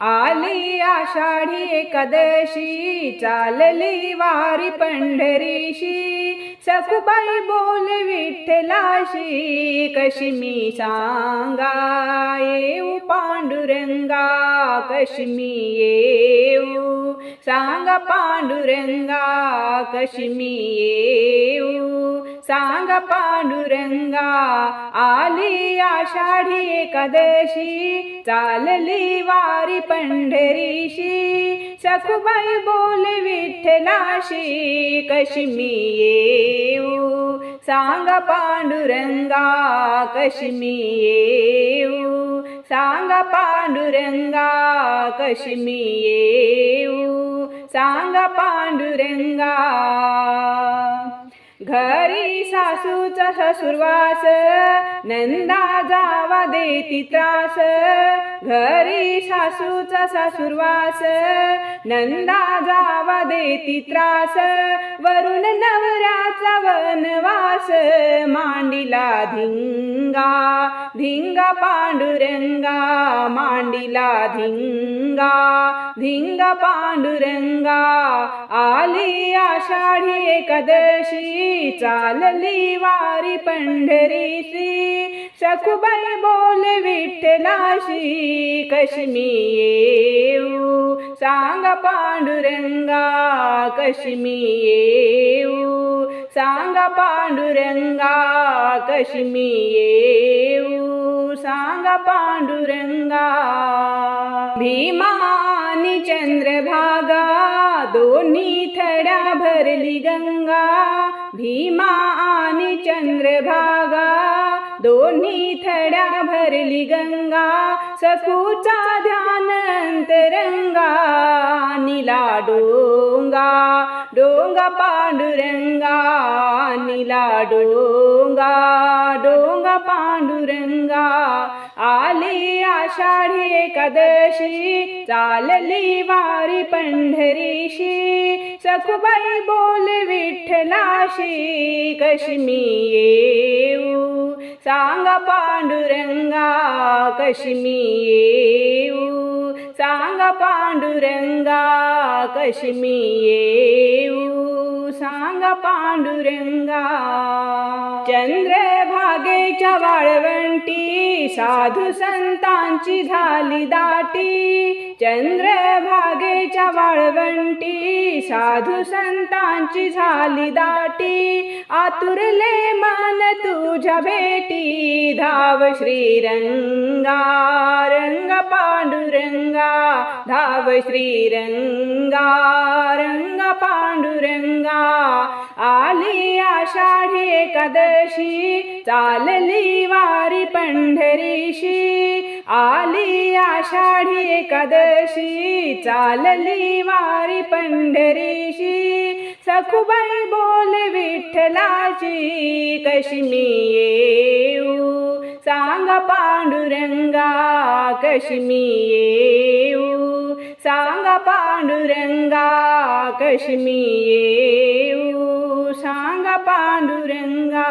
आली आषाढी एकादशी चालली वारी पंढरीशी. सखुबाई बोल विठ्ठलाशी कशी मी सांगा येऊ पांडुरंगा कशी मी येऊ? सांगा पांडुरंगा कशी मी येऊ? सांग पांडुरंगा आली आषाढी एकादशी चालली वारी पंढरीशी. सखुबाई बोल विठ्ठलाशी कशी मी येऊ? सांग पांडुरंगा कशी मी येऊ सांग पांडुरंगा कशी मी येऊ सांग पांडुरंगा घरी सासूचा ससुरवास नंदा जावा देती त्रास. घरी सासूचा सासुरवास नंदा जावा देती त्रास. वरून नवऱ्याचा वनवास मांडीला धिंगा धिंगा पांडुरंगा मांडीला धिंगा. धिंगा पांडुरंगा आली आषाढी एकादशी चालली वारी पंढरीसी सखुबाई बोल विठ्ठलाशी कशी मी येऊ सांग पांडुरंगा कशी मी येऊ सांग पांडुरंगा कशी मी येऊ सांग पांडुरंगा भीमा आणि चंद्रभागा दोन्ही थडा भरली गंगा भीमा आणि चंद्रभागा दोन्ही थड्या भरली गंगा सखूचा ध्यान अंतरंगा निला डोंगा डोंगा पांडुरंगा निला डोंगा डोंगा पांडुरंगा आली आषाढी एकादशी चालली वारी पंढरीशी. सखुबाई बोल विठ्ठलाशी कशी मी येऊ? सांगा पांडुरंगा कशी मी येऊ? सांगा पांडुरंगा कशी मी येऊ? सांगा पांडुरंगा. चंद्रभागेच्या वाळवंटी साधू संतांची झाली दाटी. चंद्रभागेच्या वाळवंटी साधू संतांची झाली दाटी. आतुरले मन तुझ्या भेटी धाव श्रीरंगा. रंग पांडुरंगा धाव श्रीरंगा. रंग पांडुरंगा. आली आषाढी एकादशी चालली वारी पंढरीशी. आली आषाढी एकादशी चालली वारी पंढरीशी. सखुबाई बोल विठ्ठलाची कशी मी ये सांग पांडुरंगा कशी मी येऊ? सांग पांडुरंगा कशी मी येऊ? सांग पांडुरंगा.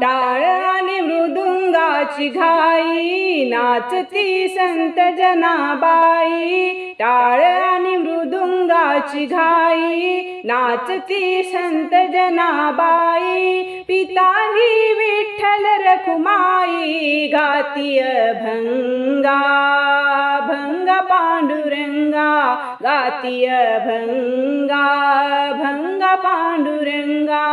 टाळ आणि मृदुंगाची घाई नाचती संत जनाबाई. टाळ आणि मृदुंगाची घाई नाचती संत जनाबाई. पिताही विठ्ठल रखुमाई गातीय भंगा भंग पांडुरंगा गातीय भंगा भंग पांडुरंगा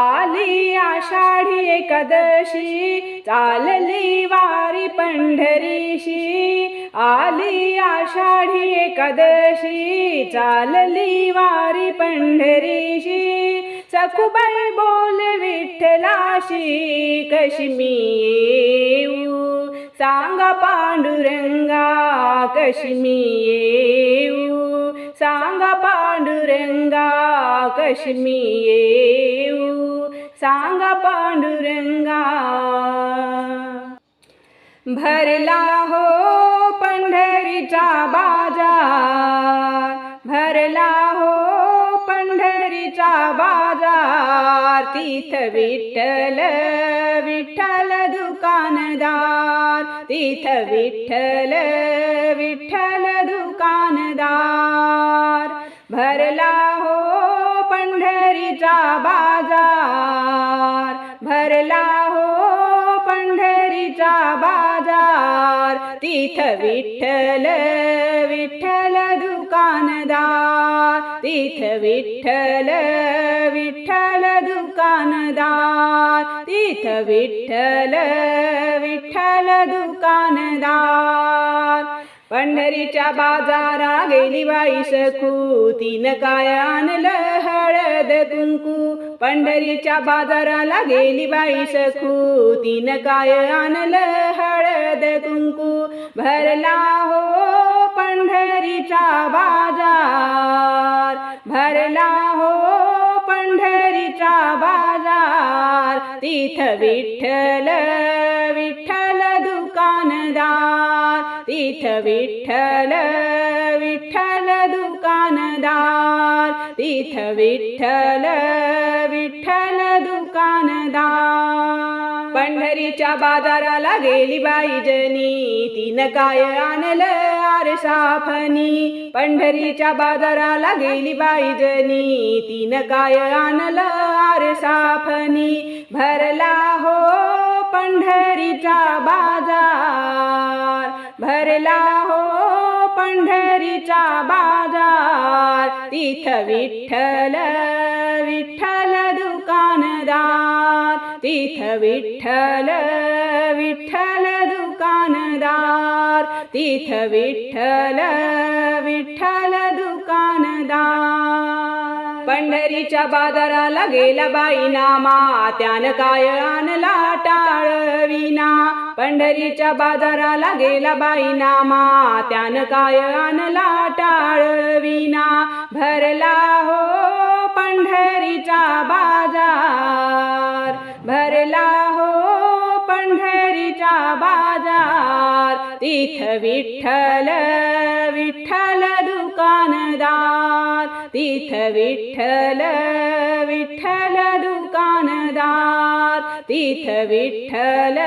आली आषाढी एकादशी चालली वारी पंढरीशी आली आषाढी एकादशी चालली वारी पंढरीशी. सखुबाई बोल विठ्ठलाशी कशी मी येऊ? सांगा पांडुरंगा कशी मी येऊ? सांगा पांडुरंगा कशी मी येऊ? सांगा पांडुरंगा. भरला हो पंढरीचा बाजार भरला हो बाजार तीथ विठ्ठल विठ्ठल दुकानदार तीथ विठ्ठल विठ्ठल दुकानदार भरला हो पंढरीचा बाजार. भरला हो पंढरीचा बाजार. तीथ विठ्ठल विठ्ठल तिथं विठ्ठल विठ्ठल दुकानदार. तिथं विठ्ठल विठ्ठल दुकानदार. पंढरीच्या बाजारा गेली बाई सखू. तीन काय आणलं? हळद कुंकू. पंढरीच्या बाजाराला गेली बाई सखू. तीन काय आणलं? हळद कुंकू. भरला हो पंढरीचा बाजार. भरला हो पंढरीचा बाजार. तिथ विठ्ठल विठ्ठल दुकानदार. तिथ विठ्ठल विठ्ठल दुकानदार. तिथ विठ्ठल विठ्ठल दुकानदार. पंढरीच्या बाजाराला गेली बाई जनी. तीन काय आणलं आरसाफनी पंढरीच्या बाजाराला गेली बाई जनी. तीन काय आणलं आरसाफनी भरला हो पंढरीचा बाजार. भरला हो पंढरीचा बाजार. तिथ विठ्ठल विठ्ठल दुकानदार तीथ विठ्ठल विठ्ठल दुकानदार तीथ विठ्ठल विठ्ठल दुकानदार पंढरीच्या बाजाराला गेला बाई नामा त्यानं काय आणला टाळविना? पंढरीच्या बाजाराला गेला बाई नामा त्यानं काय आणला टाळविना? भरला हो पंढरीचा बाजार। भरला हो पंढरीचा बाजार. तिथ विठ्ठल विठ्ठल दुकानदार. तिथ विठ्ठल विठ्ठल दुकानदार. तिथ विठ्ठल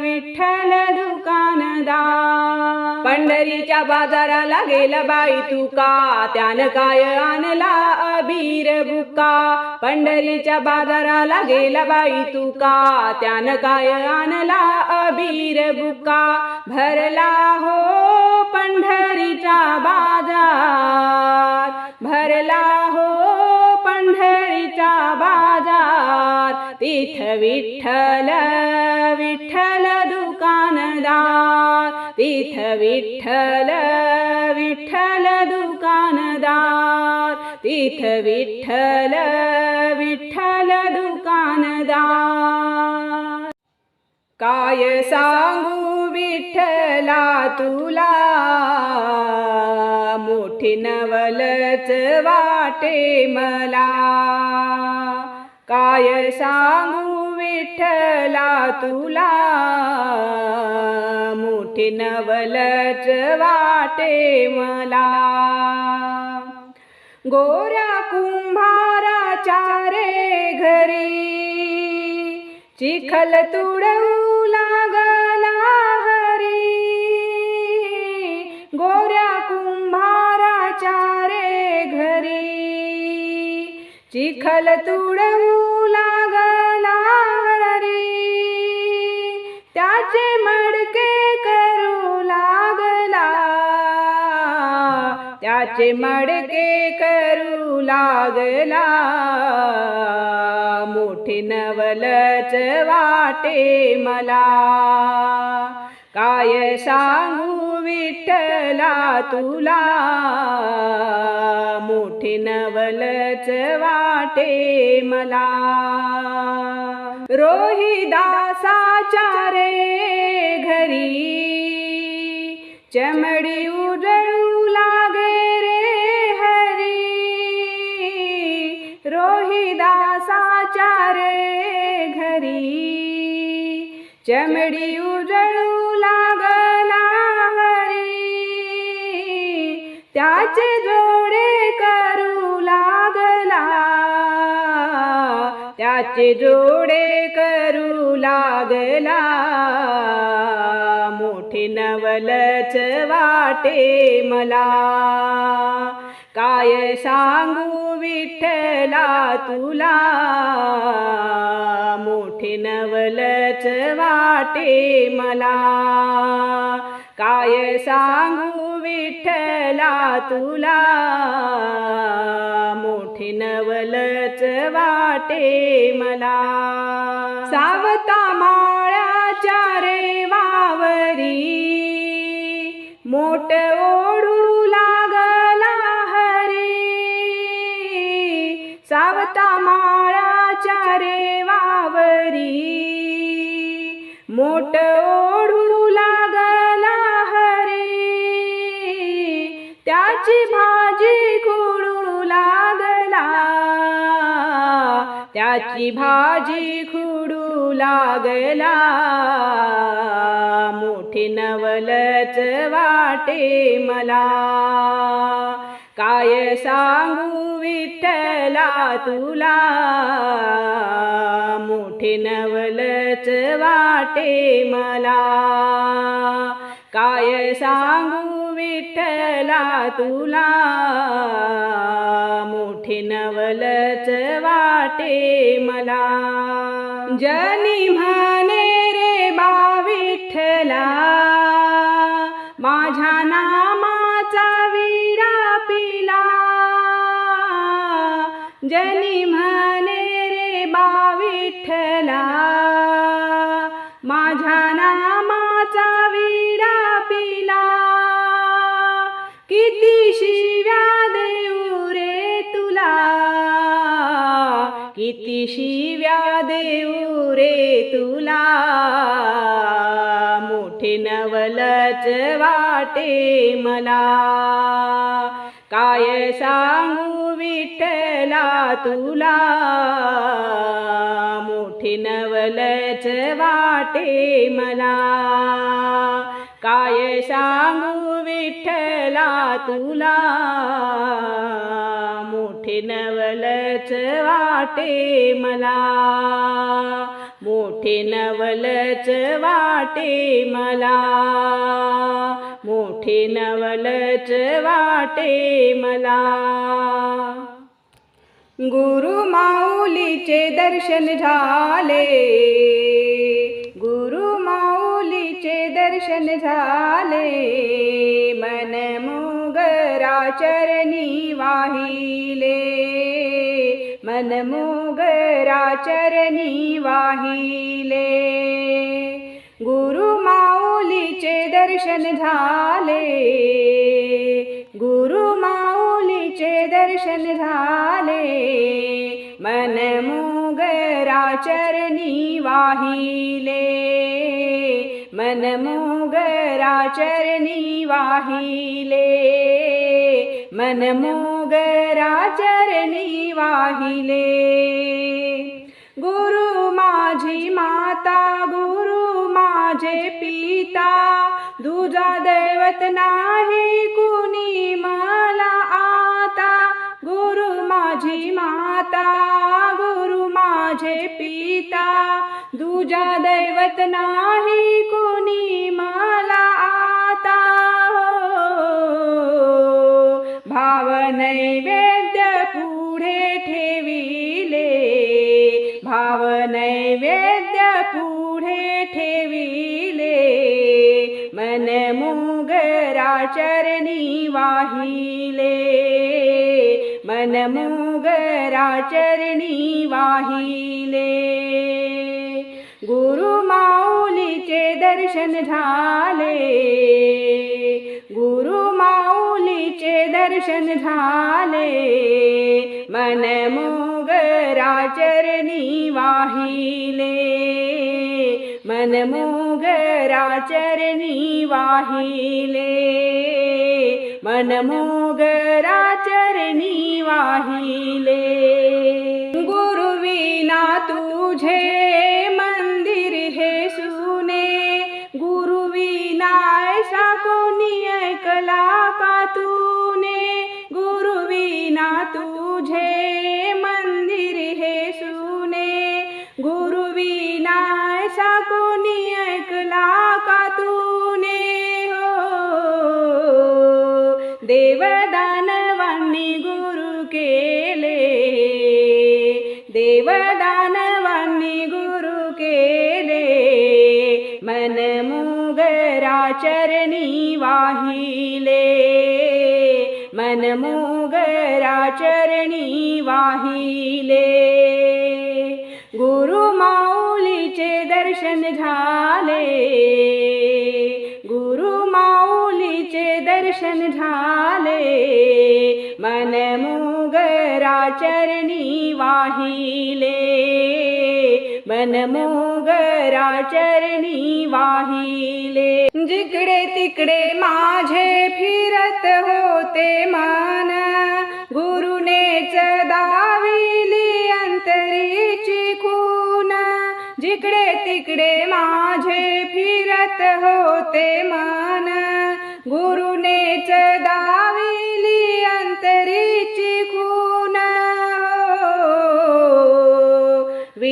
विठ्ठल दुकानदार. पंढरीच्या बाजाराला गेला बाई तुका. त्यानं काय आणला? अबीर बुका. पंढरीच्या बाजाराला गेला बाई तुका. त्यानं काय आणला? अबीर बुका. भरला हो पंढरीचा बाजार. भरला हो पंढरीचा बाजार. तिथ विठ्ठल तीथ विठ्ठल विठ्ठल दुकानदार। तीथ विठ्ठल विठ्ठल दुकानदार। काय सांगू विठ्ठला तुला? मोठी नवलच वाटे मला। काय सांगू विठ्ठला तुला मोठी नवलच वाटे मला. गोऱ्या कुंभाराच्या रे घरी चिखल तुडवू लागला हरी. गोऱ्या कुंभाराच्या रे घरी चिखल तुडवू लागला हरी त्याचे मडके करू लागला. त्याचे मडके करू लागला. मोठे नवलच वाटे मला. काय सांगू विठला तुला. मोठे नवलच वाटे मला. रोहिदासाच्या रे घरी. चमडी उजळू लागे रे हरी. रोहिदासाच्या रे घरी. चमडी उजळू त्याचे जोडे करू लागला. त्याचे जोडे करू लागला. मोठे नवलच वाटे मला. काय सांगू विठ्ठला तुला? मोठे नवलच वाटे मला. काय सांगू विठ्ठला तुला? मोठे नवलच वाटे मला. सावता माळ्याच्या रे वावरी मोठ ओढू लागला हरी. सावता माळाच्या रे त्याची भाजी खुडू लागला. मोठी नवलच वाटे मला. काय सांगू विठ्ठला तुला? मोठी नवलच वाटे मला. काय सांगू विठ्ठला तुला. मोठे नवलच वाटे मला. जनी म्हणे रे बा विठ्ठला. माझ्या नामाचा विडा पिला. जनी शिव्या देऊ रे तुला. मोठे नवलच वाटे मला. काय सांगू विठ्ठला तुला? मोठे नवलच वाटे मला. काय सांगू विठ्ठला तुला? मोठे नवलच वाटे मला. मोठे नवलच वाटे मला. मोठे नवलच वाटे मला. गुरु माऊलीचे दर्शन झाले. दर्शन झाले. मन मुगरा चरणी वाहिले. मन चरणी वाहिले. गुरु माऊलीचे दर्शन झाले. गुरु माऊलीचे दर्शन झाले. मन मुगरा चरणी वाहिले. मन मुगरा चरणी वाहिले. मन मुगरा चरणी वाहिले. गुरु माझी माता गुरु माझे पिता दुजा दैवत नाही कुणी मला आता. गुरु माझी माता गुरु माझे पिता दुजा दैवत नाही कोणी मला आता. भाव नैवेद्य पुढे ठेविले भाव नैवेद्य पुढे ठेविले. मन मुगरा चरणी वाही मन वाहिले। गुरुमाऊलीचे दर्शन झाले। गुरुमाऊलीचे दर्शन झाले। मन मोगराचरणी वाहिले। मन मोगराचरणी वाहिले। मन मो चरणी वाहिले. गुरुविना तुझे मन चरणी वाहिले. गुरु माऊलीचे दर्शन झाले. गुरु माऊलीचे दर्शन झाले. मन मुगरा चरणी वाहिले. मन मुगरा चरणी वाहिले. जिकडे तिकडे माझे फिरत होते मान गुरुनेच दाविली अंतरीची खून. जिकडे तिकडे माझे फिरत होते मान गुरुनेच दाविली अंतरीची खून.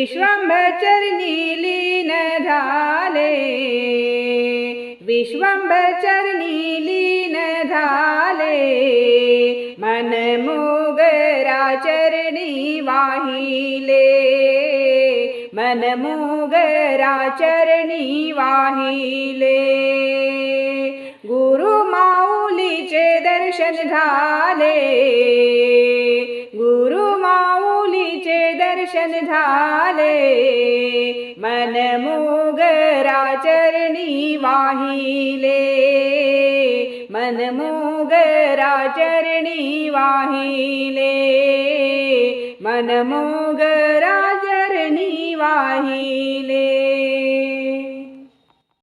विश्वंभचरणी लीन झाले. विश्वंभचरणी लीन झाले. मन मोगरा चरणी वाहिले. मन मोगरा चरणी वाहिले. गुरु माऊलीचे दर्शन झाले. गुरु दर्शन झाले मन मोगरा चरणी वाहिले मन मोगरा चरी वाहिले मन मोगरा चरणी वाहिले